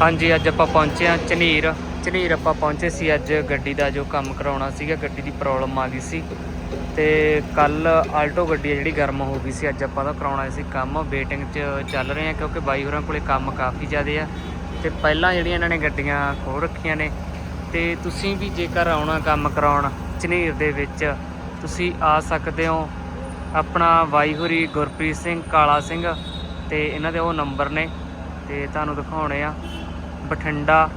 ਹਾਂਜੀ, ਅੱਜ ਆਪਾਂ ਪਹੁੰਚੇ ਹਾਂ ਝਨੀਰ। ਝਨੀਰ ਆਪਾਂ ਪਹੁੰਚੇ ਸੀ ਅੱਜ ਗੱਡੀ ਦਾ ਜੋ ਕੰਮ ਕਰਾਉਣਾ ਸੀਗਾ, ਗੱਡੀ ਦੀ ਪ੍ਰੋਬਲਮ ਆ ਗਈ ਸੀ। ਤੇ ਕੱਲ ਆਲਟੋ ਗੱਡੀ ਆ ਜਿਹੜੀ ਗਰਮ ਹੋ ਗਈ ਸੀ, ਅੱਜ ਆਪਾਂ ਦਾ ਕਰਾਉਣਾ ਸੀ ਕੰਮ। ਵੇਟਿੰਗ 'ਚ ਚੱਲ ਰਹੇ ਆ ਕਿਉਂਕਿ ਬਾਈ ਹੋਰਾਂ ਕੋਲੇ ਕੰਮ ਕਾਫੀ ਜ਼ਿਆਦੇ ਆ। ਤੇ ਪਹਿਲਾਂ ਜਿਹੜੀਆਂ ਇਹਨਾਂ ਨੇ ਗੱਡੀਆਂ ਖੋਲ ਰੱਖੀਆਂ ਨੇ। ਤੇ ਤੁਸੀਂ ਵੀ ਜੇਕਰ ਆਉਣਾ ਕੰਮ ਕਰਾਉਣ ਝਨੀਰ ਦੇ ਵਿੱਚ, ਤੁਸੀਂ ਆ ਸਕਦੇ ਹੋ। ਆਪਣਾ ਬਾਈ ਹੋਰੀ ਗੁਰਪ੍ਰੀਤ ਸਿੰਘ, ਕਾਲਾ ਸਿੰਘ ਤੇ ਇਹਨਾਂ ਦੇ ਉਹ ਨੰਬਰ ਨੇ। ਤੇ ਤੁਹਾਨੂੰ ਦਿਖਾਉਣੇ ਆ। ਬਠਿੰਡਾ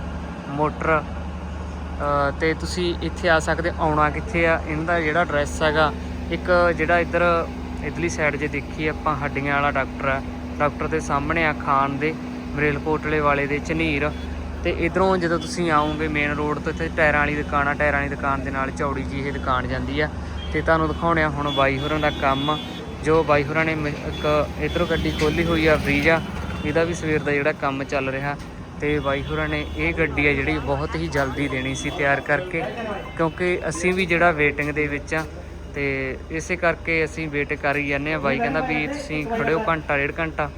ਮੋਟਰ ਅ, ਤੇ ਤੁਸੀਂ ਇੱਥੇ ਆ ਸਕਦੇ ਆਉਣਾ ਕਿੱਥੇ ਆ? ਇਹਨਾਂ ਦਾ ਜਿਹੜਾ ਐਡਰੈਸ ਹੈਗਾ ਇੱਕ ਜਿਹੜਾ ਇੱਧਰ ਇਧਰਲੀ ਸਾਈਡ ਜੇ ਦੇਖੀ ਆਪਾਂ ਹੱਡੀਆਂ ਵਾਲਾ ਡਾਕਟਰ ਆ। ਡਾਕਟਰ ਦੇ ਸਾਹਮਣੇ ਆ ਖਾਨ ਦੇ ਮਰੇਲਕੋਟਲੇ ਵਾਲੇ ਦੇ ਝਨੀਰ। ਤੇ ਇਧਰੋਂ ਜਦੋਂ ਤੁਸੀਂ ਆਓਗੇ ਮੇਨ ਰੋਡ ਤੋਂ ਇੱਥੇ ਟਾਇਰਾਂ ਵਾਲੀ ਦੁਕਾਨ ਆ ਟਾਇਰਾਂ ਵਾਲੀ ਦੁਕਾਨ ਦੇ ਨਾਲ ਚੌੜੀ ਜੀ ਇਹ ਦੁਕਾਨ ਜਾਂਦੀ ਆ। ਤੇ ਤੁਹਾਨੂੰ ਦਿਖਾਉਣੇ ਆ ਹੁਣ ਬਾਈ ਹੋਰਾਂ ਦਾ ਕੰਮ ਜੋ ਬਾਈ ਹੋਰਾਂ ਨੇ ਮ- ਇੱਕ ਇਧਰੋਂ ਗੱਡੀ ਖੋਲੀ ਹੋਈ ਆ ਫਰੀਜ਼ ਆ। ਇਹਦਾ ਵੀ ਸਵੇਰ ਦਾ ਜਿਹੜਾ ਕੰਮ ਚੱਲ ਰਿਹਾ। ਤੇ ਬਾਈ ਹੋਰਾਂ ਨੇ ਇਹ ਗੱਡੀ ਆ ਜਿਹੜੀ ਬਹੁਤ ਹੀ ਜਲਦੀ ਦੇਣੀ ਸੀ ਤਿਆਰ ਕਰਕੇ, ਕਿਉਂਕਿ ਅਸੀਂ ਵੀ ਜਿਹੜਾ ਵੇਟਿੰਗ ਦੇ ਵਿੱਚ ਆ ਤੇ ਇਸੇ ਕਰਕੇ ਅਸੀਂ ਵੇਟ ਕਰ ਹੀ ਜਾਂਦੇ ਆ ਬਾਈ ਕਹਿੰਦਾ ਵੀ ਤੁਸੀਂ ਖੜਿਓ ਘੰਟਾ, ਡੇਢ ਘੰਟਾ।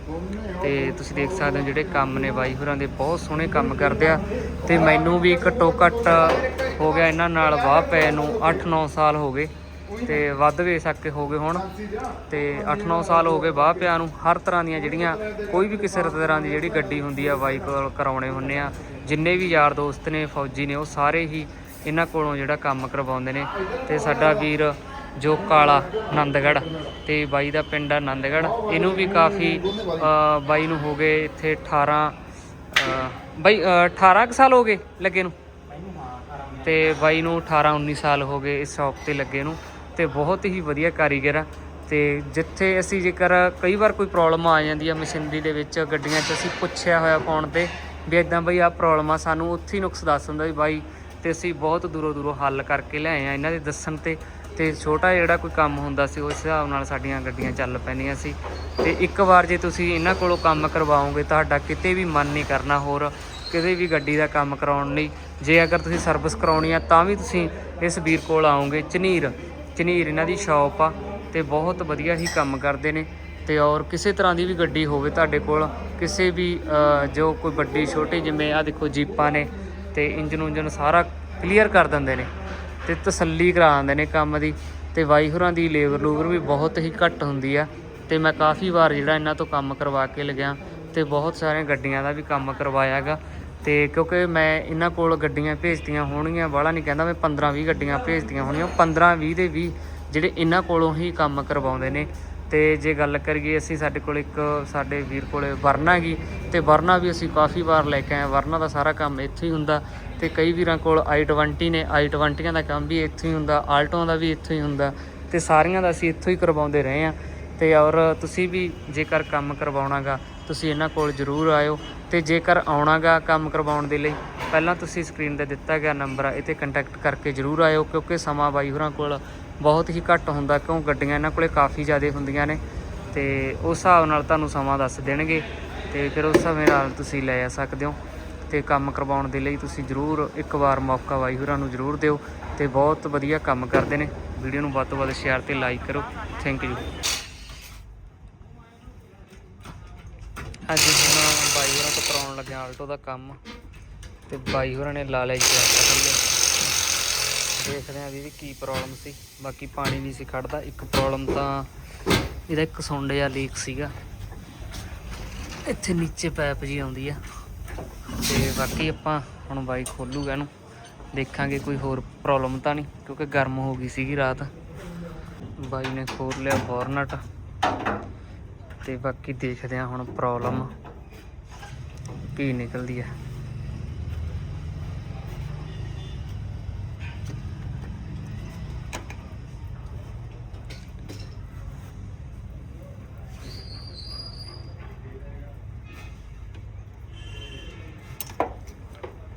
ਤੇ ਤੁਸੀਂ ਦੇਖ ਸਕਦੇ ਹੋ ਜਿਹੜੇ ਕੰਮ ਨੇ ਬਾਈ ਹੋਰਾਂ ਦੇ ਬਹੁਤ ਸੋਹਣੇ ਕੰਮ ਕਰਦੇ ਆ। ਤੇ ਮੈਨੂੰ ਵੀ ਘੱਟੋ ਘੱਟ ਹੋ ਗਿਆ ਇਹਨਾਂ ਨਾਲ ਵਾਹ ਪੈ ਨੂੰ 8-9 ਸਾਲ ਹੋ ਗਏ। ਤੇ ਵੱਧ ਵੀ ਸਕੇ ਹੋ ਗਏ ਹੁਣ। ਤੇ 8-9 ਸਾਲ ਹੋ ਗਏ ਬਾਹ ਪਿਆ ਨੂੰ। ਹਰ ਤਰ੍ਹਾਂ ਦੀਆਂ ਜਿਹੜੀਆਂ ਕੋਈ ਵੀ ਕਿਸੇ ਤਰ੍ਹਾਂ ਦੀ ਜਿਹੜੀ ਗੱਡੀ ਹੁੰਦੀ ਆ ਬਾਈਕ ਕਰਾਉਣੇ ਹੁੰਨੇ ਆ। ਜਿੰਨੇ ਵੀ ਯਾਰ ਦੋਸਤ ਨੇ ਫੌਜੀ ਨੇ ਉਹ ਸਾਰੇ ਹੀ ਇਹਨਾਂ ਕੋਲੋਂ ਜਿਹੜਾ ਕੰਮ ਕਰਵਾਉਂਦੇ ਨੇ। ਤੇ ਸਾਡਾ ਵੀਰ ਜੋ ਕਾਲਾ ਆਨੰਦਗੜ੍ਹ ਤੇ ਬਾਈ ਦਾ ਪਿੰਡ ਆਨੰਦਗੜ੍ਹ ਇਹਨੂੰ ਵੀ ਕਾਫੀ ਬਾਈ ਨੂੰ ਹੋ ਗਏ ਇੱਥੇ 18 ਬਾਈ ਅ, 18 ਕੁ ਸਾਲ ਹੋ ਗਏ ਲੱਗੇ ਨੂੰ। ਤੇ ਬਾਈ ਨੂੰ 18 19 ਸਾਲ ਹੋ ਗਏ ਇਸ ਸ਼ੌਪ ਤੇ ਲੱਗੇ ਨੂੰ। ਤੇ ਬਹੁਤ ਹੀ ਵਧੀਆ ਕਾਰੀਗਰ ਆ। ਤੇ ਜਿੱਥੇ ਅਸੀਂ ਜੇਕਰ ਕਈ ਵਾਰ ਕੋਈ ਪ੍ਰੋਬਲਮ ਆ ਜਾਂਦੀ ਆ ਮਸ਼ੀਨਰੀ ਦੇ ਵਿੱਚ, ਗੱਡੀਆਂ 'ਚ ਅਸੀਂ ਪੁੱਛਿਆ ਹੋਇਆ ਫੋਨ ਤੇ, ਵੀ ਇਦਾਂ ਬਈ ਆ ਪ੍ਰੋਬਲਮ ਆ, ਸਾਨੂੰ ਉੱਥੇ ਹੀ ਨੁਕਸ ਦੱਸ ਦਿੰਦਾ ਵੀ ਬਾਈ ਤੇ ਅਸੀਂ ਬਹੁਤ ਦੂਰੋਂ ਦੂਰੋਂ ਹੱਲ ਕਰਕੇ ਲਿਆਏ ਆ ਇਹਨਾਂ ਦੇ ਦੱਸਣ ਤੇ। ਤੇ ਛੋਟਾ ਜਿਹੜਾ ਕੋਈ ਕੰਮ ਹੁੰਦਾ ਸੀ, ਉਸ ਹਿਸਾਬ ਨਾਲ ਸਾਡੀਆਂ ਗੱਡੀਆਂ ਚੱਲ ਪੈਂਦੀਆਂ ਸੀ। ਤੇ ਇੱਕ ਵਾਰ ਜੇ ਤੁਸੀਂ ਇਹਨਾਂ ਕੋਲੋਂ ਕੰਮ ਕਰਵਾਓਗੇ, ਤੁਹਾਡਾ ਕਿਤੇ ਵੀ ਮਨ ਨਹੀਂ ਕਰਨਾ ਹੋਰ, ਕਿਤੇ ਵੀ ਗੱਡੀ ਦਾ ਕੰਮ ਕਰਾਉਣ ਲਈ। ਜੇ ਅਗਰ ਤੁਸੀਂ ਸਰਵਿਸ ਕਰਾਉਣੀ ਆ, ਤਾਂ ਵੀ ਤੁਸੀਂ ਇਸ ਵੀਰ ਕੋਲ ਆਓਗੇ ਝਨੀਰ ਝਨੀਰ ਇਹਨਾਂ ਦੀ ਸ਼ਾਪ ਆ ਤੇ ਬਹੁਤ ਵਧੀਆ ਹੀ ਕੰਮ ਕਰਦੇ ਨੇ ਤੇ ਔਰ ਕਿਸੇ ਤਰ੍ਹਾਂ ਦੀ ਵੀ ਗੱਡੀ ਹੋਵੇ ਤੁਹਾਡੇ ਕੋਲ, ਕਿਸੇ ਵੀ ਜੋ ਕੋਈ ਵੱਡੀ, ਛੋਟੀ ਜਿਵੇਂ ਆ ਦੇਖੋ ਜੀਪਾਂ ਨੇ ਤੇ ਇੰਜਨ ਉਂਜਨ ਸਾਰਾ ਕਲੀਅਰ ਕਰ ਦਿੰਦੇ ਨੇ ਤੇ ਤਸੱਲੀ ਕਰਾ ਦਿੰਦੇ ਨੇ ਕੰਮ ਦੀ ਤੇ ਵਾਈ ਹੋਰਾਂ ਦੀ ਲੇਬਰ ਲੂਬਰ ਵੀ ਬਹੁਤ ਹੀ ਘੱਟ ਹੁੰਦੀ ਆ ਤੇ ਮੈਂ ਕਾਫੀ ਵਾਰ ਜਿਹੜਾ ਇਹਨਾਂ ਤੋਂ ਕੰਮ ਕਰਵਾ ਕੇ ਲਗਿਆ ਤੇ ਬਹੁਤ ਸਾਰੀਆਂ ਗੱਡੀਆਂ ਦਾ ਵੀ ਕੰਮ ਕਰਵਾਇਆਗਾ ਤੇ ਕਿਉਂਕਿ ਮੈਂ ਇਹਨਾਂ ਕੋਲ ਗੱਡੀਆਂ ਭੇਜਤੀਆਂ ਹੋਣਗੀਆਂ, ਵਾਲਾ ਨਹੀਂ ਕਹਿੰਦਾ ਮੈਂ 15 20 ਗੱਡੀਆਂ ਭੇਜਤੀਆਂ ਹੋਣੀਆਂ 15 20 ਦੇ ਵੀ ਜਿਹੜੇ ਇਹਨਾਂ ਕੋਲੋਂ ਹੀ ਕੰਮ ਕਰਵਾਉਂਦੇ ਨੇ ਤੇ ਜੇ ਗੱਲ ਕਰੀਏ ਅਸੀਂ ਸਾਡੇ ਕੋਲ ਇੱਕ ਸਾਡੇ ਵੀਰ ਕੋਲੇ ਵਰਨਾ ਗਈ ਤੇ ਵਰਨਾ ਵੀ ਅਸੀਂ ਕਾਫੀ ਵਾਰ ਲੈ ਕੇ ਆਏ ਹਾਂ। ਵਰਨਾ ਦਾ ਸਾਰਾ ਕੰਮ ਇੱਥੇ ਹੀ ਹੁੰਦਾ ਤੇ ਕਈ ਵੀਰਾਂ ਕੋਲ i20 ਨੇ i20 ਦਾ ਕੰਮ ਵੀ ਇੱਥੇ ਹੀ ਹੁੰਦਾ ਆਲਟੋਆਂ ਦਾ ਵੀ ਇੱਥੇ ਹੀ ਹੁੰਦਾ ਤੇ ਸਾਰੀਆਂ ਦਾ ਅਸੀਂ ਇੱਥੋਂ ਹੀ ਕਰਵਾਉਂਦੇ ਰਹੇ ਹਾਂ ਤੇ ਔਰ ਤੁਸੀਂ ਵੀ ਜੇਕਰ ਕੰਮ ਕਰਵਾਉਣਾਗਾ, ਤੁਸੀਂ ਇਹਨਾਂ ਕੋਲ ਜ਼ਰੂਰ ਆਇਓ ਤੇ ਜੇਕਰ ਆਉਣਾਗਾ ਕੰਮ ਕਰਵਾਉਣ ਦੇ ਲਈ, ਪਹਿਲਾਂ ਤੁਸੀਂ ਸਕਰੀਨ ਤੇ ਦਿੱਤਾ ਗਿਆ ਨੰਬਰ ਆ ਇਹ ਤੇ ਕੰਟੈਕਟ ਕਰਕੇ ਜ਼ਰੂਰ ਆਇਓ ਕਿਉਂਕਿ ਸਮਾਂ ਬਾਈ ਹੋਰਾਂ ਕੋਲ ਬਹੁਤ ਹੀ ਘੱਟ ਹੁੰਦਾ ਕਿਉਂ ਗੱਡੀਆਂ ਇਹਨਾਂ ਕੋਲੇ ਕਾਫੀ ਜ਼ਿਆਦਾ ਹੁੰਦੀਆਂ ਨੇ ਤੇ ਉਸ ਹਿਸਾਬ ਨਾਲ ਤੁਹਾਨੂੰ ਸਮਾਂ ਦੱਸ ਦੇਣਗੇ ਤੇ ਫਿਰ ਉਸ ਸਮੇਂ ਨਾਲ ਤੁਸੀਂ ਲੈ ਆ ਸਕਦੇ ਹੋ ਤੇ ਕੰਮ ਕਰਵਾਉਣ ਦੇ ਲਈ ਤੁਸੀਂ ਜ਼ਰੂਰ ਇੱਕ ਵਾਰ ਮੌਕਾ ਬਾਈ ਹੋਰਾਂ ਨੂੰ ਜ਼ਰੂਰ ਦਿਓ ਤੇ ਬਹੁਤ ਵਧੀਆ ਕੰਮ ਕਰਦੇ ਨੇ। ਵੀਡੀਓ ਨੂੰ ਵੱਧ ਤੋਂ ਵੱਧ ਸ਼ੇਅਰ ਤੇ ਲਾਈਕ ਕਰੋ। ਥੈਂਕ ਯੂ ਅੱਜ ਹੁਣ ਬਾਈ ਹੋਰਾਂ ਤੋਂ ਕਰਾਉਣ ਲੱਗਿਆ ਆਲਟੋ ਦਾ ਕੰਮ ਤੇ ਬਾਈ ਹੋਰਾਂ ਨੇ ਲਾ ਲਿਆ ਜੀ ਚੱਲ ਦੇਖਦੇ ਆਂ ਵੀ ਕੀ ਪ੍ਰੋਬਲਮ ਸੀ। ਬਾਕੀ ਪਾਣੀ ਨਹੀਂ ਸੀ ਖੜਦਾ। ਇੱਕ ਪ੍ਰੋਬਲਮ ਤਾਂ ਇਹਦਾ ਇੱਕ ਸੁੰਡ ਜਿਹਾ ਲੀਕ ਸੀਗਾ। ਇੱਥੇ ਨੀਚੇ ਪਾਈਪ ਜੀ ਆਉਂਦੀ ਆ। ਤੇ ਬਾਕੀ ਆਪਾਂ ਹੁਣ ਬਾਈ ਖੋਲੂਗਾ ਇਹਨੂੰ। ਦੇਖਾਂਗੇ ਕੋਈ ਹੋਰ ਪ੍ਰੋਬਲਮ ਤਾਂ ਨਹੀਂ, ਕਿਉਂਕਿ ਗਰਮ ਹੋ ਗਈ ਸੀਗੀ ਰਾਤ। ਬਾਈ ਨੇ ਖੋਲ ਲਿਆ ਬੋਰਨਟ ਤੇ ਬਾਕੀ ਦੇਖਦੇ ਆ ਹੁਣ ਪ੍ਰੋਬਲਮ ਕੀ ਨਿਕਲਦੀ ਹੈ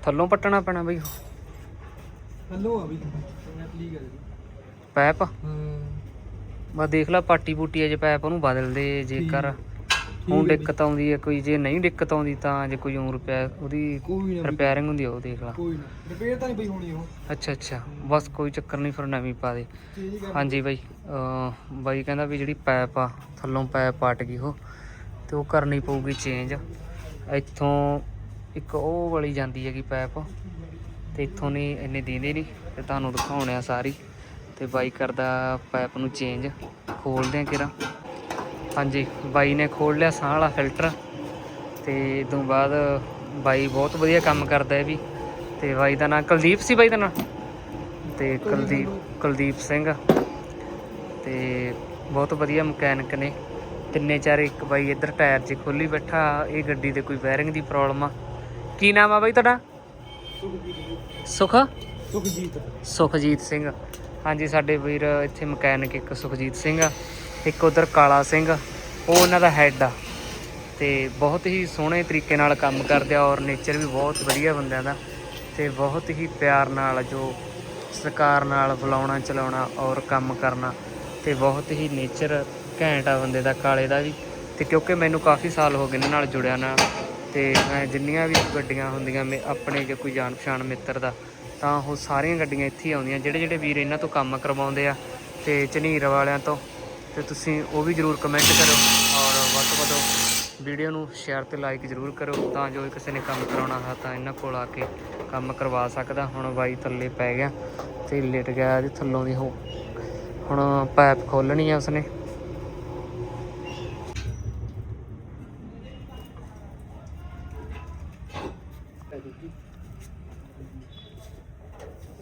ਥੱਲੋਂ ਪੱਟਣਾ ਪੈਣਾ ਬਈ। ਹੈਲੋ ਆ ਹੈ ਜੀ ਪੈਪ? ਹਾਂ। ਬਸ ਦੇਖ ਲੈ ਪਾਟੀ ਪੂਟੀ ਅਜੇ ਪੈਪ ਉਹਨੂੰ ਬਦਲ ਦੇ ਜੇਕਰ ਹੁਣ ਦਿੱਕਤ ਆਉਂਦੀ ਹੈ ਕੋਈ ਜੇ ਨਹੀਂ ਦਿੱਕਤ ਆਉਂਦੀ ਤਾਂ ਜੇ ਕੋਈ ਹੋਰ ਪਿਆ ਉਹਦੀ ਰਿਪੇਅਰਿੰਗ ਹੁੰਦੀ ਆ ਉਹ ਦੇਖ ਲਾ। ਕੋਈ ਨਾ। ਰਿਪੇਅਰ ਤਾਂ ਨਹੀਂ ਪਈ ਹੋਣੀ ਉਹ। ਅੱਛਾ ਅੱਛਾ। ਬਸ ਕੋਈ ਚੱਕਰ ਨਹੀਂ ਫਿਰ ਨਵੀਂ ਪਾ ਦੇ। ਹਾਂਜੀ ਬਾਈ ਬਾਈ ਕਹਿੰਦਾ ਵੀ ਜਿਹੜੀ ਪਾਈਪ ਆ ਥੱਲੋਂ ਪਾਈਪ ਪਟ ਗਈ ਉਹ ਤੇ ਉਹ ਕਰਨੀ ਪਊਗੀ ਚੇਂਜ ਇੱਥੋਂ ਇੱਕ ਉਹ ਵਾਲੀ ਜਾਂਦੀ ਹੈਗੀ ਪਾਈਪ ਤੇ ਇੱਥੋਂ ਨਹੀਂ ਇੰਨੇ ਦੀਂਦੇ ਨਹੀਂ ਤੇ ਤੁਹਾਨੂੰ ਦਿਖਾਉਣੇ ਆ ਸਾਰੀ। ਤੇ ਬਾਈ ਕਰਦਾ ਪਾਈਪ ਨੂੰ ਚੇਂਜ ਖੋਲਦੇ ਆ ਕਿਰਾ। ਹਾਂਜੀ, ਬਾਈ ਨੇ ਖੋਲ ਲਿਆ ਸਾਹ ਵਾਲਾ ਫਿਲਟਰ ਤੇ ਇਸ ਤੋਂ ਬਾਅਦ ਬਾਈ ਬਹੁਤ ਵਧੀਆ ਕੰਮ ਕਰਦਾ ਹੈ ਵੀ। ਤੇ ਬਾਈ ਦਾ ਨਾਮ ਕੁਲਦੀਪ ਸੀ ਬਾਈ ਦਾ ਨਾਮ ਤੇ ਕੁਲਦੀਪ ਕੁਲਦੀਪ ਸਿੰਘ। ਤੇ ਬਹੁਤ ਵਧੀਆ ਮਕੈਨਿਕ ਨੇ। ਤਿੰਨੇ ਚਾਰ ਇੱਕ ਬਾਈ ਇੱਧਰ ਟਾਇਰ 'ਚ ਖੋਲੀ ਬੈਠਾ। ਇਹ ਗੱਡੀ ਦੇ ਕੋਈ ਬੈਰਿੰਗ ਦੀ ਪ੍ਰੋਬਲਮ ਆ। ਕੀ ਨਾਮ ਆ ਬਾਈ ਤੁਹਾਡਾ? ਸੁਖ? ਸੁਖਜੀਤ। ਸੁਖਜੀਤ ਸਿੰਘ। ਹਾਂਜੀ ਸਾਡੇ ਵੀਰ ਇੱਥੇ ਮਕੈਨਿਕ ਇੱਕ ਸੁਖਜੀਤ ਸਿੰਘ ਆ ਇੱਕ ਉਧਰ ਕਾਲਾ ਸਿੰਘ ਉਹ ਉਹਨਾਂ ਦਾ ਹੈੱਡ ਆ। ਤੇ ਬਹੁਤ ਹੀ ਸੋਹਣੇ ਤਰੀਕੇ ਨਾਲ ਕੰਮ ਕਰਦੇ ਆ ਔਰ ਨੇਚਰ ਵੀ ਬਹੁਤ ਵਧੀਆ ਬੰਦਿਆਂ ਦਾ। ਤੇ ਬਹੁਤ ਹੀ ਪਿਆਰ ਨਾਲ ਜੋ ਸਰਕਾਰ ਨਾਲ ਬੁਲਾਉਣਾ ਚਲਾਉਣਾ ਔਰ ਕੰਮ ਕਰਨਾ ਤੇ ਬਹੁਤ ਹੀ ਨੇਚਰ ਘੈਂਟ ਆ ਬੰਦੇ ਦਾ ਕਾਲੇ ਦਾ ਵੀ। ਤੇ ਕਿਉਂਕਿ ਮੈਨੂੰ ਕਾਫੀ ਸਾਲ ਹੋ ਗਏ ਇਹਨਾਂ ਨਾਲ ਜੁੜਿਆ ਨਾ ਤੇ ਮੈਂ ਜਿੰਨੀਆਂ ਵੀ ਗੱਡੀਆਂ ਹੁੰਦੀਆਂ ਮੇ ਆਪਣੇ ਜੇ ਕੋਈ ਜਾਣ ਪਛਾਣ ਮਿੱਤਰ ਦਾ, ਤਾਂ ਉਹ ਸਾਰੀਆਂ ਗੱਡੀਆਂ ਇੱਥੇ ਹੀ ਆਉਂਦੀਆਂ। ਜਿਹੜੇ ਜਿਹੜੇ ਵੀਰ ਇਹਨਾਂ ਤੋਂ ਕੰਮ ਕਰਵਾਉਂਦੇ ਆ ਤੇ ਝਨੀਰ ਵਾਲਿਆਂ ਤੋਂ, ਤੇ ਤੁਸੀਂ ਉਹ ਵੀ ਜਰੂਰ ਕਮੈਂਟ ਕਰੋ ਔਰ ਵੱਧ ਤੋਂ ਵੱਧ ਵੀਡੀਓ ਨੂੰ ਸ਼ੇਅਰ ਤੇ ਲਾਈਕ ਜਰੂਰ ਕਰੋ ਤਾਂ ਜੋ ਕਿਸੇ ਨੇ ਕੰਮ ਕਰਾਉਣਾ ਹੈ ਤਾਂ ਇਹਨਾਂ ਕੋਲ ਆ ਕੇ ਕੰਮ ਕਰਵਾ ਸਕਦਾ। ਹੁਣ ਬਾਈ ਥੱਲੇ ਪੈ ਗਿਆ ਤੇ ਲੇਟ ਗਿਆ ਇਹਦੇ ਥੱਲੋਂ ਦੀ ਉਹ ਹੁਣ ਪਾਈਪ ਖੋਲਣੀ ਆ ਉਸਨੇ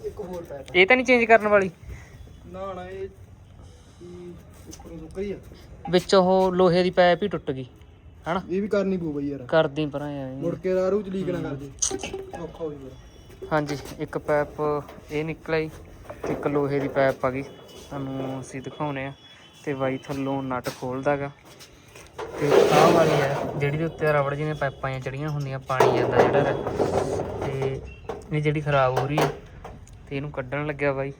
ਇੱਕ ਹੋਰ ਇਹ ਤਾਂ ਨਹੀਂ ਚੇਂਜ ਕਰਨ ਵਾਲੀ? ਨਾ ਨਾ ਇਹ ਉੱਪਰੋਂ ਸੁੱਕਾ ਹੀ ਆ। ਵਿੱਚ ਉਹ ਲੋਹੇ ਦੀ ਪਾਈਪ ਹੀ ਟੁੱਟ ਗਈ ਹਨਾ? ਇਹ ਵੀ ਕਰਨੀ ਪਊ ਬਈ ਯਾਰ। ਕਰਦੀ ਪਰਾਂ ਮੁੜ ਕੇ ਰਾਰੂ ਚ ਲੀਕ ਨਾ ਕਰ ਦੇ ਔਖਾ ਹੋ ਜੂਗਾ ਹਾਂਜੀ ਇੱਕ ਪਾਈਪ ਇਹ ਤੇ ਇੱਕ ਲੋਹੇ ਦੀ ਪਾਈਪ ਆ ਗਈ। ਤੁਹਾਨੂੰ ਅਸੀਂ ਦਿਖਾਉਨੇ ਆ ਤੇ ਬਾਈ ਥੱਲੋਂ ਨਟ ਖੋਲਦਾਗਾ। ਤੇ ਆਹ ਵਾਲੀ ਹੈ ਜਿਹੜੀ ਦੇ ਉੱਤੇ ਰਬੜ ਜਿਹਨੇ ਪਾਈਪਾਂ ਚੜੀਆਂ ਹੁੰਦੀਆਂ ਪਾਣੀ ਜਾਂਦਾ ਜਿਹੜਾ ਤੇ ਇਹ ਜਿਹੜੀ ਖਰਾਬ ਹੋ ਰਹੀ ਹੈ ਤੇ ਇਹਨੂੰ ਕੱਢਣ ਲੱਗਿਆ ਬਾਈ।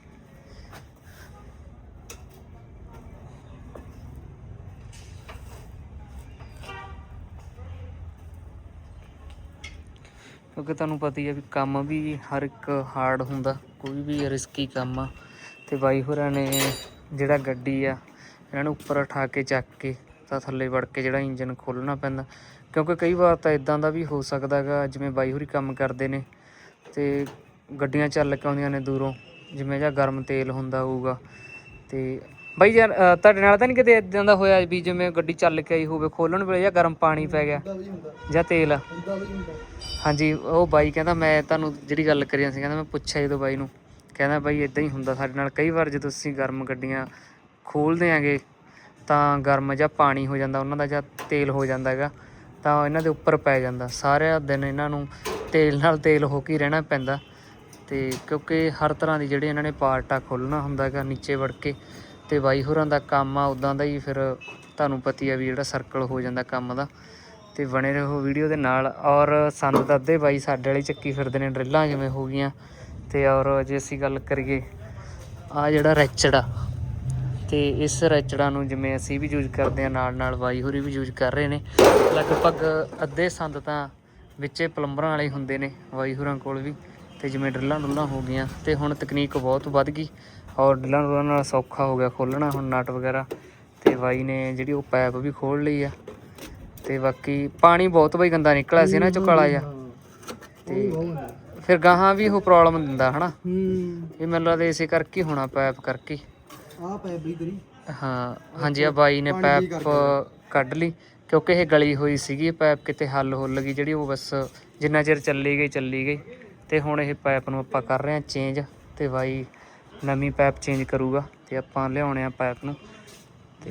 ਕਿਉਂਕਿ ਤੁਹਾਨੂੰ ਪਤਾ ਹੀ ਆ ਵੀ ਕੰਮ ਵੀ ਹਰ ਇੱਕ ਹਾਰਡ ਹੁੰਦਾ, ਕੋਈ ਵੀ ਰਿਸਕੀ ਕੰਮ ਆ। ਤੇ ਬਾਈ ਹੋਰਾਂ ਨੇ ਜਿਹੜਾ ਗੱਡੀ ਆ, ਇਹਨਾਂ ਨੂੰ ਉੱਪਰ ਉਠਾ ਕੇ ਚੱਕ ਕੇ ਤਾਂ ਥੱਲੇ ਵੜ ਕੇ ਜਿਹੜਾ ਇੰਜਨ ਖੋਲਣਾ ਪੈਂਦਾ। ਕਿਉਂਕਿ ਕਈ ਵਾਰ ਤਾਂ ਇਦਾਂ ਦਾ ਵੀ ਹੋ ਸਕਦਾਗਾ ਜਿਵੇਂ ਬਾਈ ਹੋਰੀ ਕੰਮ ਕਰਦੇ ਨੇ। ਤੇ ਗੱਡੀਆਂ ਚੱਲ ਕੇ ਆਉਂਦੀਆਂ ਨੇ ਦੂਰੋਂ, ਜਿਵੇਂ ਜਾਂ ਗਰਮ ਤੇਲ ਹੁੰਦਾ ਹੋਊਗਾ। ਤੇ ਬਾਈ ਯਾਰ ਤੁਹਾਡੇ ਨਾਲ ਤਾਂ ਨਹੀਂ ਕਿਤੇ ਇਦਾਂ ਦਾ ਹੋਇਆ ਵੀ ਜਿਵੇਂ ਗੱਡੀ ਚੱਲ ਕੇ ਆਈ ਹੋਵੇ, ਖੋਲਣ ਵੇਲੇ ਜਾਂ ਗਰਮ ਪਾਣੀ ਪੈ ਗਿਆ ਜਾਂ ਤੇਲ? ਹਾਂਜੀ, ਉਹ ਬਾਈ ਕਹਿੰਦਾ, ਮੈਂ ਤੁਹਾਨੂੰ ਜਿਹੜੀ ਗੱਲ ਕਰੀ ਸੀ, ਕਹਿੰਦਾ ਮੈਂ ਪੁੱਛਿਆ ਜਦੋਂ ਬਾਈ ਨੂੰ। ਕਹਿੰਦਾ ਬਾਈ ਇਦਾਂ ਹੀ ਹੁੰਦਾ ਸਾਡੇ ਨਾਲ, ਕਈ ਵਾਰ ਜਦੋਂ ਅਸੀਂ ਗਰਮ ਗੱਡੀਆਂ ਖੋਲਦੇ ਆਂਗੇ, ਤਾਂ ਗਰਮ ਜਾਂ ਪਾਣੀ ਹੋ ਜਾਂਦਾ, ਉਹਨਾਂ ਦਾ ਜਾਂ ਤੇਲ ਹੋ ਜਾਂਦਾ ਹੈਗਾ, ਤਾਂ ਇਹਨਾਂ ਦੇ ਉੱਪਰ ਪੈ ਜਾਂਦਾ। ਸਾਰਾ ਦਿਨ ਇਹਨਾਂ ਨੂੰ ਤੇਲ ਨਾਲ ਤੇਲ ਹੋ ਕੇ ਰਹਿਣਾ ਪੈਂਦਾ। ਤੇ ਕਿਉਂਕਿ ਹਰ ਤਰ੍ਹਾਂ ਦੀ ਜਿਹੜੇ ਇਹਨਾਂ ਨੇ ਪਾਰਟ ਆ ਖੋਲਣਾ ਹੁੰਦਾ ਹੈਗਾ, ਨੀਚੇ ਵੜ ਕੇ ਤੇ ਬਾਈ ਹੋਰਾਂ ਦਾ ਕੰਮ ਆ ਉਦਾਂ ਦਾ ਹੀ ਫਿਰ ਤੁਹਾਨੂੰ ਪਤੀ ਆ ਵੀ ਜਿਹੜਾ ਸਰਕਲ ਹੋ ਜਾਂਦਾ ਕੰਮ ਦਾ। ਤੇ ਬਣੇ ਰਹੋ ਵੀਡੀਓ ਦੇ ਨਾਲ। ਔਰ ਸੰਦ ਤਾਂ ਅੱਧੇ ਬਾਈ ਸਾਡੇ ਵਾਲੀ ਚੱਕੀ ਫਿਰਦੇ ਨੇ ਡਰਿੱਲਾਂ ਜਿਵੇਂ ਹੋ ਗਈਆਂ। ਤੇ ਔਰ ਜੇ ਅਸੀਂ ਗੱਲ ਕਰੀਏ ਆ ਜਿਹੜਾ ਰੈਚੜ ਆ ਤੇ ਇਸ ਰੈਚੜਾਂ ਨੂੰ ਜਿਵੇਂ ਅਸੀਂ ਵੀ ਯੂਜ਼ ਕਰਦੇ ਆ, ਨਾਲ ਨਾਲ ਬਾਈ ਹੋਰੀ ਵੀ ਯੂਜ਼ ਕਰ ਰਹੇ ਨੇ। ਲਗਭਗ ਅੱਧੇ ਸੰਦ ਤਾਂ ਵਿੱਚੇ ਪਲੰਬਰਾਂ ਵਾਲੇ ਹੁੰਦੇ ਨੇ, ਬਾਈ ਹੋਰਾਂ ਕੋਲ ਵੀ। ਤੇ ਜਿਵੇਂ ਡਰਿੱਲਾਂ ਡੁੱਲਾਂ ਹੋ ਗਈਆਂ ਤੇ ਹੁਣ ਤਕਨੀਕ ਬਹੁਤ ਵੱਧ ਗਈ ਔਰ ਡਰਿੱਲਾਂ ਡੁੱਲਾਂ ਨਾਲ ਸੌਖਾ ਹੋ ਗਿਆ ਖੋਲਣਾ ਹੁਣ ਨਟ ਵਗੈਰਾ ਤੇ ਬਾਈ ਨੇ ਜਿਹੜੀ ਉਹ ਪਾਈਪ ਵੀ ਖੋਲ ਲਈ ਆ ਤੇ ਬਾਕੀ ਪਾਣੀ ਬਹੁਤ ਬਈ ਗੰਦਾ ਨਿਕਲਿਆ ਸੀ ਨਾ ਚੋਂ ਕਾਲਾ ਜਿਹਾ। ਤੇ ਫਿਰ ਗਾਹਾਂ ਵੀ ਉਹ ਪ੍ਰੋਬਲਮ ਦਿੰਦਾ ਹਨਾ? ਇਹ ਮੈਨੂੰ ਲੱਗਦਾ ਇਸੇ ਕਰਕੇ ਹੀ ਹੋਣਾ ਪਾਈਪ ਕਰਕੇ। ਆ ਪੈਪ ਬਈ ਤੇਰੀ ਹਾਂ। ਹਾਂਜੀ ਆ ਬਾਈ ਨੇ ਪਾਈਪ ਕੱਢ ਲਈ ਕਿਉਂਕਿ ਇਹ ਗਲੀ ਹੋਈ ਸੀਗੀ ਪਾਈਪ ਕਿਤੇ ਹੱਲ ਹੁੱਲ ਗਈ ਜਿਹੜੀ ਉਹ ਬਸ ਜਿੰਨਾ ਚਿਰ ਚੱਲੀ ਗਈ ਚੱਲੀ ਗਈ। ਤੇ ਹੁਣ ਇਹ ਪਾਈਪ ਨੂੰ ਆਪਾਂ ਕਰ ਰਹੇ ਹਾਂ ਚੇਂਜ ਤੇ ਬਾਈ ਨਵੀਂ ਪਾਈਪ ਚੇਂਜ ਕਰੂਗਾ ਤੇ ਆਪਾਂ ਲਿਆਉਣੇ ਆ ਪਾਈਪ ਨੂੰ ਤੇ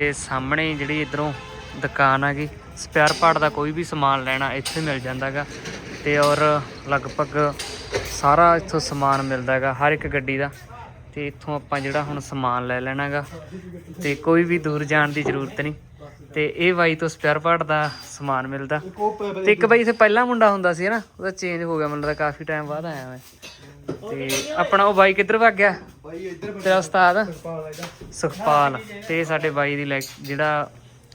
ਇਹ ਸਾਹਮਣੇ ਜਿਹੜੀ ਇਧਰੋਂ ਦੁਕਾਨ ਆ ਗਈ ਸਪੇਅਰ ਪਾਰਟ ਦਾ ਕੋਈ ਵੀ ਸਮਾਨ ਲੈਣਾ ਇੱਥੇ ਮਿਲ ਜਾਂਦਾਗਾ ਤੇ ਔਰ ਲਗਭਗ ਸਾਰਾ ਇੱਥੋਂ ਸਮਾਨ ਮਿਲਦਾਗਾ, ਹਰ ਇੱਕ ਗੱਡੀ ਦਾ ਤੇ ਇੱਥੋਂ ਆਪਾਂ ਜਿਹੜਾ ਹੁਣ ਸਮਾਨ ਲੈ ਲੈਣਾਗਾ ਤੇ ਕੋਈ ਵੀ ਦੂਰ ਜਾਣ ਦੀ ਜ਼ਰੂਰਤ ਨਹੀਂ। ਤੇ ਇਹ ਬਾਈ ਤੋਂ ਸਪੇਅਰ ਪਾਰਟ ਦਾ ਸਮਾਨ ਮਿਲਦਾ। ਤੇ ਇੱਕ ਬਾਈ ਇੱਥੇ ਪਹਿਲਾ ਮੁੰਡਾ ਹੁੰਦਾ ਸੀ ਨਾ ਉਹਦਾ ਚੇਂਜ ਹੋ ਗਿਆ ਮੈਨੂੰ ਲੱਗਦਾ ਕਾਫੀ ਟਾਈਮ ਬਾਅਦ ਆਇਆ ਮੈਂ। ਤੇ ਆਪਣਾ ਉਹ ਬਾਈ ਕਿੱਧਰ ਭੱਗ ਗਿਆ? ਬਾਈ ਇੱਧਰ ਤੇਰਾ ਉਸਤਾਦ? ਸੁਖਪਾਲ ਤੇ ਸਾਡੇ ਬਾਈ ਦੀ ਜਿਹੜਾ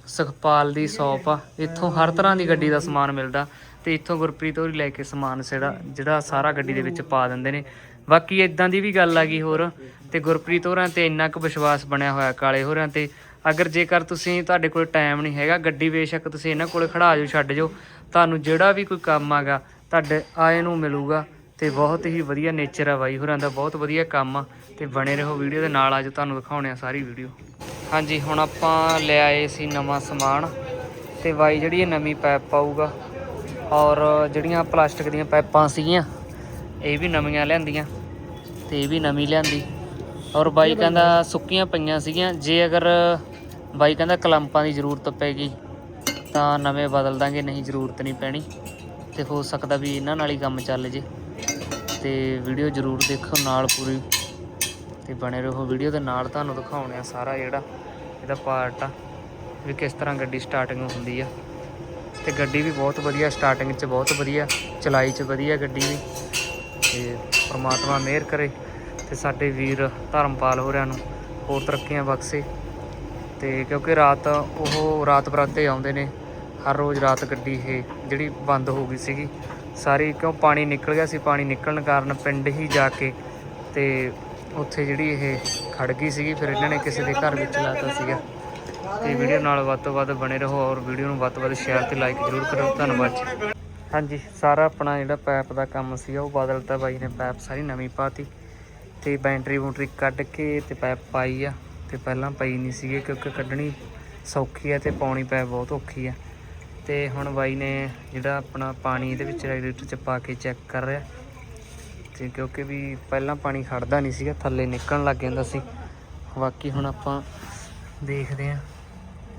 ਸੁਖਪਾਲ ਦੀ ਸ਼ਾਪ ਆ ਇੱਥੋਂ ਹਰ ਤਰ੍ਹਾਂ ਦੀ ਗੱਡੀ ਦਾ ਸਮਾਨ ਮਿਲਦਾ। ਤੇ ਇੱਥੋਂ ਗੁਰਪ੍ਰੀਤ ਹੋਰੀ ਲੈ ਕੇ ਸਮਾਨ ਜਿਹੜਾ ਜਿਹੜਾ ਸਾਰਾ ਗੱਡੀ ਦੇ ਵਿੱਚ ਪਾ ਦਿੰਦੇ ਨੇ। ਬਾਕੀ ਇਦਾਂ ਦੀ ਵੀ ਗੱਲ ਆ ਗਈ ਹੋਰ। ਤੇ ਗੁਰਪ੍ਰੀਤ ਹੋਰਾਂ ਤੇ ਇੰਨਾ ਕੁ ਵਿਸ਼ਵਾਸ ਬਣਿਆ ਹੋਇਆ ਕਾਲੇ ਹੋਰਾਂ ਤੇ। ਅਗਰ ਜੇਕਰ ਤੁਸੀਂ ਤੁਹਾਡੇ ਕੋਲ ਟਾਈਮ ਨਹੀਂ ਹੈਗਾ, ਗੱਡੀ ਬੇਸ਼ੱਕ ਤੁਸੀਂ ਇਹਨਾਂ ਕੋਲੇ ਖੜਾ ਜਾਓ, ਛੱਡ ਜਾਓ, ਤੁਹਾਨੂੰ ਜਿਹੜਾ ਵੀ ਕੋਈ ਕੰਮ ਆਗਾ, ਤੁਹਾਡੇ ਆਏ ਨੂੰ ਮਿਲੂਗਾ ਤੇ ਬਹੁਤ ਹੀ ਵਧੀਆ ਨੇਚਰ ਆ ਬਾਈ ਹੋਰਾਂ ਦਾ, ਬਹੁਤ ਵਧੀਆ ਕੰਮ ਆ ਤੇ ਬਣੇ ਰਹੋ ਵੀਡੀਓ ਦੇ ਨਾਲ, ਅੱਜ ਤੁਹਾਨੂੰ ਦਿਖਾਉਣੇ ਆ ਸਾਰੀ ਵੀਡੀਓ। ਹਾਂਜੀ, ਹੁਣ ਆਪਾਂ ਲੈ ਆਏ ਸੀ ਨਵਾਂ ਸਮਾਨ ਤੇ ਬਾਈ ਜਿਹੜੀ ਇਹ ਨਵੀਂ ਪਾਈਪ ਪਾਊਗਾ ਔਰ ਜਿਹੜੀਆਂ ਪਲਾਸਟਿਕ ਦੀਆਂ ਪਾਈਪਾਂ ਸੀਗੀਆਂ, ਇਹ ਵੀ ਨਵੀਆਂ ਲਿਆਂਦੀਆਂ ਤੇ ਇਹ ਵੀ ਨਵੀਂ ਲਿਆਂਦੀ। ਔਰ ਬਾਈ ਕਹਿੰਦਾ ਸੁੱਕੀਆਂ ਪਈਆਂ ਸੀਗੀਆਂ, ਜੇ ਅਗਰ ਬਾਈ ਕਹਿੰਦਾ ਕਲੰਪਾਂ ਦੀ ਜ਼ਰੂਰਤ ਪੈਗੀ, ਤਾਂ ਨਵੇਂ ਬਦਲ ਦਾਂਗੇ ਨਹੀਂ ਜ਼ਰੂਰਤ ਨਹੀਂ ਪੈਣੀ। ਤੇ ਹੋ ਸਕਦਾ ਵੀ ਇਹਨਾਂ ਨਾਲ ਹੀ ਕੰਮ ਚੱਲ ਜੇ। ਤੇ ਵੀਡੀਓ ਜ਼ਰੂਰ ਦੇਖੋ ਨਾਲ ਪੂਰੀ। ਤੇ ਬਣੇ ਰਹੋ ਵੀਡੀਓ ਦੇ ਨਾਲ, ਤੁਹਾਨੂੰ ਦਿਖਾਉਣੇ ਆ ਸਾਰਾ ਜਿਹੜਾ ਇਹਦਾ ਪਾਰਟ ਆ, ਵੀ ਕਿਸ ਤਰ੍ਹਾਂ ਗੱਡੀ ਸਟਾਰਟਿੰਗ ਹੁੰਦੀ ਆ। ਤੇ ਗੱਡੀ ਵੀ ਬਹੁਤ ਵਧੀਆ ਸਟਾਰਟਿੰਗ 'ਚ ਬਹੁਤ ਵਧੀਆ, ਚਲਾਈ 'ਚ ਵਧੀਆ ਗੱਡੀ ਵੀ। ਤੇ ਪ੍ਰਮਾਤਮਾ ਮਿਹਰ ਕਰੇ। ਤੇ ਸਾਡੇ ਵੀਰ ਧਰਮਪਾਲ ਹੋਰਿਆਂ ਨੂੰ ਹੋਰ ਤਰੱਕੀਆਂ ਬਖਸ਼ੇ। ਤੇ ਕਿਉਂਕਿ ਰਾਤ ਉਹ ਰਾਤ ਬਰਾਤੇ ਆਉਂਦੇ ਨੇ, ਹਰ ਰੋਜ਼ ਰਾਤ ਗੱਡੀ ਇਹ ਜਿਹੜੀ ਬੰਦ ਹੋ ਗਈ ਸੀਗੀ। ਸਾਰੀ ਕਿਉਂ ਪਾਣੀ ਨਿਕਲ ਗਿਆ ਸੀ, ਪਾਣੀ ਨਿਕਲਣ ਕਾਰਨ ਪਿੰਡ ਹੀ ਜਾ ਕੇ ਤੇ ਉੱਥੇ ਜਿਹੜੀ ਇਹ ਖੜ ਗਈ ਸੀਗੀ, ਫਿਰ ਇਹਨਾਂ ਨੇ ਕਿਸੇ ਦੇ ਘਰ ਵਿੱਚ ਲਾਤਾ ਸੀਗਾ। ਤੇ ਵੀਡੀਓ ਨਾਲ ਵੱਧ ਤੋਂ ਵੱਧ ਬਣੇ ਰਹੋ ਔਰ ਵੀਡੀਓ ਨੂੰ ਵੱਧ ਤੋਂ ਵੱਧ ਸ਼ੇਅਰ ਤੇ ਲਾਈਕ ਜ਼ਰੂਰ ਕਰੋ। ਧੰਨਵਾਦ ਜੀ। ਹਾਂਜੀ, ਸਾਰਾ ਆਪਣਾ ਜਿਹੜਾ ਪੈਪ ਦਾ ਕੰਮ ਸੀਗਾ, ਉਹ ਬਦਲਤਾ ਬਾਈ ਨੇ, ਪੈਪ ਸਾਰੀ ਨਵੀਂ ਪਾਤੀ ਤੇ ਬੈਂਟਰੀ ਬੂਟਰੀ ਕੱਢ ਕੇ ਤੇ ਪੈਪ ਪਾਈ ਆ। ਤੇ ਪਹਿਲਾਂ ਪਈ ਨਹੀਂ ਸੀਗੇ ਕਿਉਂਕਿ ਕੱਢਣੀ ਸੌਖੀ ਹੈ ਤੇ ਪਾਉਣੀ ਪੈਪ ਬਹੁਤ ਔਖੀ ਹੈ ਤੇ ਹੁਣ ਬਾਈ ਨੇ ਜਿਹੜਾ ਆਪਣਾ ਪਾਣੀ ਇਹਦੇ ਵਿੱਚ ਰੈਗੂਲੇਟਰ ਚ ਪਾ ਕੇ ਚੈੱਕ ਕਰ ਰਿਹਾ। ਤੇ ਕਿਉਂਕਿ ਵੀ ਪਹਿਲਾਂ ਪਾਣੀ ਖੜਦਾ ਨਹੀਂ ਸੀਗਾ, ਥੱਲੇ ਨਿਕਲਣ ਲੱਗ ਜਾਂਦਾ ਸੀ। ਬਾਕੀ ਹੁਣ ਆਪਾਂ ਦੇਖਦੇ ਹਾਂ।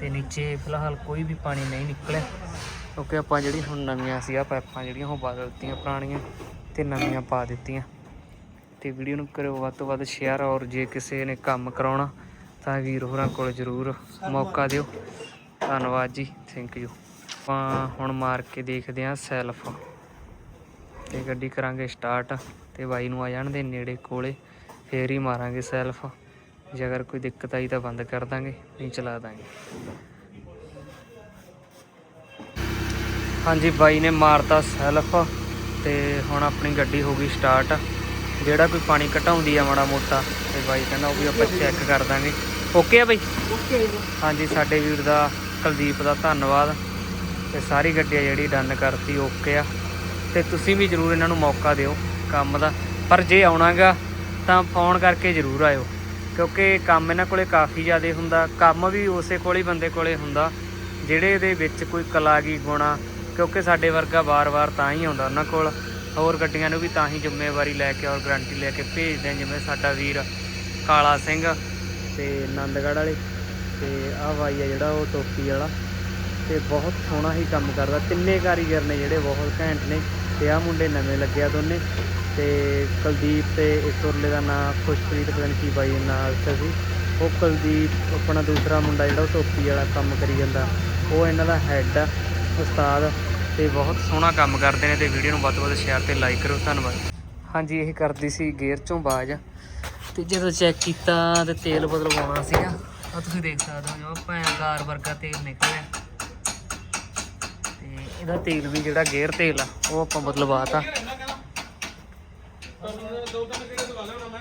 ਤੇ ਨੀਚੇ ਫਿਲਹਾਲ ਕੋਈ ਵੀ ਪਾਣੀ ਨਹੀਂ ਨਿਕਲਿਆ। ਕਿਉਂਕਿ ਆਪਾਂ ਜਿਹੜੀ ਹੁਣ ਨਵੀਆਂ ਸੀ ਆ ਪਾਈਪਾਂ ਜਿਹੜੀਆਂ ਉਹ ਬਦਲ ਦਿੱਤੀਆਂ ਪੁਰਾਣੀਆਂ ਤੇ ਨਵੀਆਂ ਪਾ ਦਿੱਤੀਆਂ। ਤੇ ਵੀਡੀਓ ਨੂੰ ਕਰਿਓ ਵੱਧ ਤੋਂ ਵੱਧ ਸ਼ੇਅਰ ਔਰ ਜੇ ਕਿਸੇ ਨੇ ਕੰਮ ਕਰਾਉਣਾ ਤਾਂ ਵੀਰ ਹੋਰਾਂ ਕੋਲ ਜ਼ਰੂਰ ਮੌਕਾ ਦਿਓ। ਧੰਨਵਾਦ ਜੀ। ਥੈਂਕ ਯੂ ਆਪਾਂ ਹੁਣ ਮਾਰ ਕੇ ਦੇਖਦੇ ਹਾਂ ਸੈਲਫ ਤੇ ਗੱਡੀ ਕਰਾਂਗੇ ਸਟਾਰਟ ਤੇ ਬਾਈ ਨੂੰ ਆ ਜਾਣ ਦੇ ਨੇੜੇ ਕੋਲੇ, ਫੇਰ ਹੀ ਮਾਰਾਂਗੇ ਸੈਲਫ ਜੇ ਅਗਰ ਕੋਈ ਦਿੱਕਤ ਆਈ ਤਾਂ ਬੰਦ ਕਰ ਦਾਂਗੇ, ਨਹੀਂ ਚਲਾ ਦਾਂਗੇ। ਹਾਂਜੀ, ਬਾਈ ਨੇ ਮਾਰਤਾ ਸੈਲਫ ਤੇ ਹੁਣ ਆਪਣੀ ਗੱਡੀ ਹੋ ਗਈ ਸਟਾਰਟ ਜਿਹੜਾ ਕੋਈ ਪਾਣੀ ਘਟਾਉਂਦੀ ਆ ਮਾੜਾ ਮੋਟਾ, ਤੇ ਬਾਈ ਕਹਿੰਦਾ ਉਹ ਵੀ ਆਪਾਂ ਚੈੱਕ ਕਰ ਦਾਂਗੇ। ਓਕੇ ਆ ਬਾਈ? ਓਕੇ ਹਾਂਜੀ ਸਾਡੇ ਵੀਰ ਦਾ ਕੁਲਦੀਪ ਦਾ ਧੰਨਵਾਦ। ਤੇ ਸਾਰੀ ਗੱਡੀ ਜਿਹੜੀ ਡਨ ਕਰਤੀ ਓਕੇ ਆ। ਤੇ ਤੁਸੀਂ ਵੀ ਜਰੂਰ ਇਹਨਾਂ ਨੂੰ ਮੌਕਾ ਦਿਓ ਕੰਮ ਦਾ। ਪਰ ਜੇ ਆਉਣਾਗਾ ਤਾਂ ਫੋਨ ਕਰਕੇ ਜਰੂਰ ਆਇਓ। ਕਿਉਂਕਿ ਕੰਮ ਇਹਨਾਂ ਕੋਲੇ ਕਾਫੀ ਜ਼ਿਆਦਾ ਹੁੰਦਾ। ਕੰਮ ਵੀ ਉਸੇ ਕੋਲੇ ਬੰਦੇ ਕੋਲੇ ਹੁੰਦਾ ਜਿਹੜੇ ਇਹਦੇ ਵਿੱਚ ਕੋਈ ਕਲਾਗੀ ਗੁਣਾ ਕਿਉਂਕਿ ਸਾਡੇ ਵਰਗਾ ਵਾਰ-ਵਾਰ ਤਾਂ ਹੀ ਆਉਂਦਾ ਉਹਨਾਂ ਕੋਲ। ਹੋਰ ਗੱਡੀਆਂ ਨੂੰ ਵੀ ਤਾਂ ਹੀ ਜ਼ਿੰਮੇਵਾਰੀ ਲੈ ਕੇ ਔਰ ਗਾਰੰਟੀ ਲੈ ਕੇ ਭੇਜਦੇ ਜਿਵੇਂ ਸਾਡਾ ਵੀਰ ਕਾਲਾ ਸਿੰਘ ਤੇ ਆਨੰਦਗੜ੍ਹ ਵਾਲੇ ਤੇ ਆਹ ਬਾਈ ਆ ਜਿਹੜਾ ਉਹ ਟੋਪੀ ਵਾਲਾ ਤੇ ਬਹੁਤ ਸੋਹਣਾ ਹੀ ਕੰਮ ਕਰਦਾ। ਤਿੰਨੇ ਕਾਰੀਗਰ ਨੇ ਜਿਹੜੇ ਬਹੁਤ ਘੈਂਟ ਨੇ ਤੇ ਆਹ ਮੁੰਡੇ ਨਵੇਂ ਲੱਗਿਆ ਦੋਨੇ ਤੇ ਕੁਲਦੀਪ ਤੇ ਇੱਕ ਉਰਲੇ ਦਾ ਨਾਂ ਖੁਸ਼ਪ੍ਰੀਤ, ਪਤਾ ਨਹੀਂ ਕੀ ਬਾਈ ਨਾਲ ਸੀ। ਉਹ ਕੁਲਦੀਪ, ਆਪਣਾ ਦੂਸਰਾ ਮੁੰਡਾ ਜਿਹੜਾ ਉਹ ਟੋਪੀ ਵਾਲਾ ਕੰਮ ਕਰੀ ਜਾਂਦਾ। ਉਹ ਇਹਨਾਂ ਦਾ ਹੈੱਡ ਆ, ਉਸਤਾਦ ਤੇ ਬਹੁਤ ਸੋਹਣਾ ਕੰਮ ਕਰਦੇ ਨੇ ਤੇ ਵੀਡੀਓ ਨੂੰ ਵੱਧ ਤੋਂ ਵੱਧ ਸ਼ੇਅਰ ਤੇ ਲਾਈਕ ਕਰੋ। ਧੰਨਵਾਦ। ਹਾਂਜੀ, ਇਹ ਕਰਦੀ ਸੀ ਗੇਅਰ ਚੋਂ ਬਾਜ। ਤੇ ਜਦੋਂ ਚੈੱਕ ਕੀਤਾ ਤੇ ਤੇਲ ਬਦਲਵਾਉਣਾ ਸੀਗਾ ਆ ਤੁਸੀਂ ਦੇਖ ਸਕਦੇ ਹੋ ਜੋ ਭੈਂਕਾਰ ਵਰਗਾ ਤੇਲ ਨਿਕਲਿਆ। ਤੇ ਇਹਦਾ ਤੇਲ ਵੀ ਜਿਹੜਾ ਗੇਅਰ ਤੇਲ ਆ, ਉਹ ਆਪਾਂ ਬਦਲਵਾਤਾ। ਦੋ ਤਿੰਨ ਕਿਹੜੇ ਦਵਾ ਲੈਣਾ ਮੈਂ